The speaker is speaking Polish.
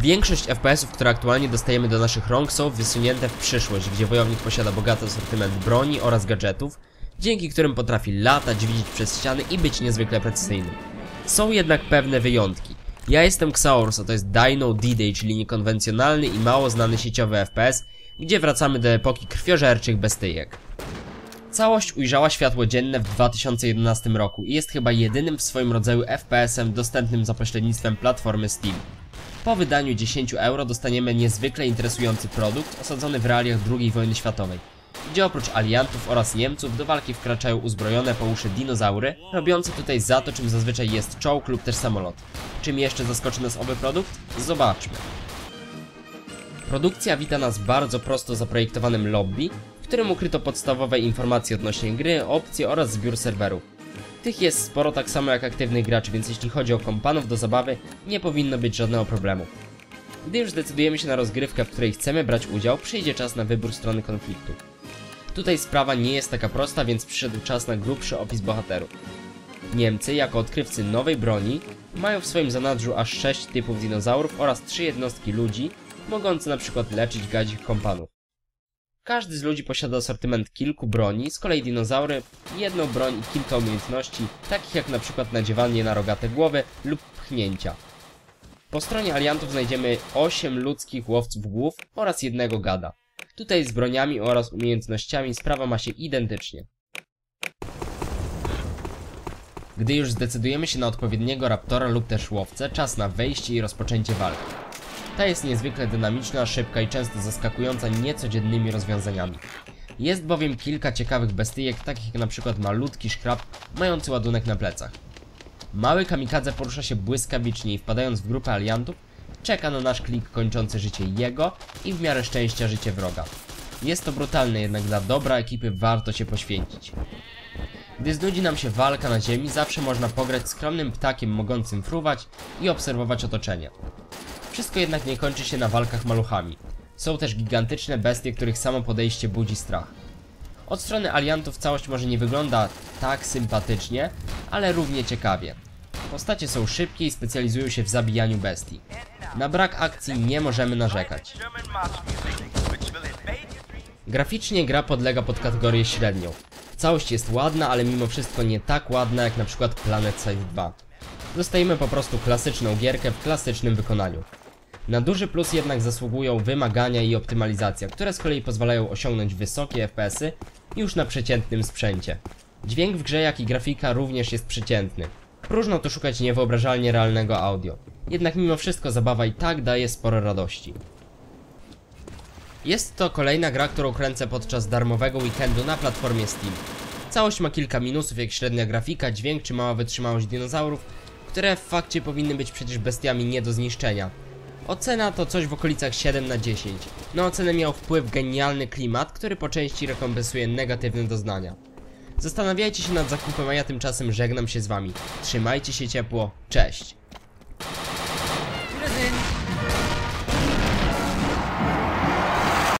Większość FPS-ów, które aktualnie dostajemy do naszych rąk są wysunięte w przyszłość, gdzie wojownik posiada bogaty asortyment broni oraz gadżetów, dzięki którym potrafi latać, widzieć przez ściany i być niezwykle precyzyjny. Są jednak pewne wyjątki. Ja jestem Xaurus, a to jest Dino D-Day, czyli niekonwencjonalny i mało znany sieciowy FPS, gdzie wracamy do epoki krwiożerczych bestyjek. Całość ujrzała światło dzienne w 2011 roku i jest chyba jedynym w swoim rodzaju FPS-em dostępnym za pośrednictwem platformy Steam. Po wydaniu 10 euro dostaniemy niezwykle interesujący produkt osadzony w realiach II wojny światowej, gdzie oprócz aliantów oraz Niemców do walki wkraczają uzbrojone po uszy dinozaury, robiące tutaj za to, czym zazwyczaj jest czołg lub też samolot. Czym jeszcze zaskoczy nas owy produkt? Zobaczmy. Produkcja wita nas bardzo prosto zaprojektowanym lobby, w którym ukryto podstawowe informacje odnośnie gry, opcje oraz zbiór serwerów. Tych jest sporo tak samo jak aktywnych graczy, więc jeśli chodzi o kompanów do zabawy, nie powinno być żadnego problemu. Gdy już zdecydujemy się na rozgrywkę, w której chcemy brać udział, przyjdzie czas na wybór strony konfliktu. Tutaj sprawa nie jest taka prosta, więc przyszedł czas na grubszy opis bohaterów. Niemcy, jako odkrywcy nowej broni, mają w swoim zanadrzu aż 6 typów dinozaurów oraz 3 jednostki ludzi, mogące przykład leczyć gadzich kompanów. Każdy z ludzi posiada asortyment kilku broni, z kolei dinozaury jedną broń i kilka umiejętności, takich jak na przykład nadziewanie na rogate głowy lub pchnięcia. Po stronie aliantów znajdziemy 8 ludzkich łowców głów oraz jednego gada. Tutaj z broniami oraz umiejętnościami sprawa ma się identycznie. Gdy już zdecydujemy się na odpowiedniego raptora lub też łowcę, czas na wejście i rozpoczęcie walki. Ta jest niezwykle dynamiczna, szybka i często zaskakująca niecodziennymi rozwiązaniami. Jest bowiem kilka ciekawych bestyjek, takich jak na przykład malutki szkrab mający ładunek na plecach. Mały kamikadze porusza się błyskawicznie i wpadając w grupę aliantów, czeka na nasz klik kończący życie jego i w miarę szczęścia życie wroga. Jest to brutalne, jednak dla dobra ekipy warto się poświęcić. Gdy znudzi nam się walka na ziemi, zawsze można pograć skromnym ptakiem mogącym fruwać i obserwować otoczenie. Wszystko jednak nie kończy się na walkach maluchami. Są też gigantyczne bestie, których samo podejście budzi strach. Od strony aliantów całość może nie wygląda tak sympatycznie, ale równie ciekawie. Postacie są szybkie i specjalizują się w zabijaniu bestii. Na brak akcji nie możemy narzekać. Graficznie gra podlega pod kategorię średnią. Całość jest ładna, ale mimo wszystko nie tak ładna jak na przykład Planet Side 2. Dostajemy po prostu klasyczną gierkę w klasycznym wykonaniu. Na duży plus jednak zasługują wymagania i optymalizacja, które z kolei pozwalają osiągnąć wysokie FPS-y już na przeciętnym sprzęcie. Dźwięk w grze jak i grafika również jest przeciętny. Próżno tu szukać niewyobrażalnie realnego audio. Jednak mimo wszystko zabawa i tak daje sporo radości. Jest to kolejna gra, którą kręcę podczas darmowego weekendu na platformie Steam. Całość ma kilka minusów jak średnia grafika, dźwięk czy mała wytrzymałość dinozaurów, które w fakcie powinny być przecież bestiami nie do zniszczenia. Ocena to coś w okolicach 7 na 10. Na ocenę miał wpływ genialny klimat, który po części rekompensuje negatywne doznania. Zastanawiajcie się nad zakupem, a ja tymczasem żegnam się z wami. Trzymajcie się ciepło, cześć!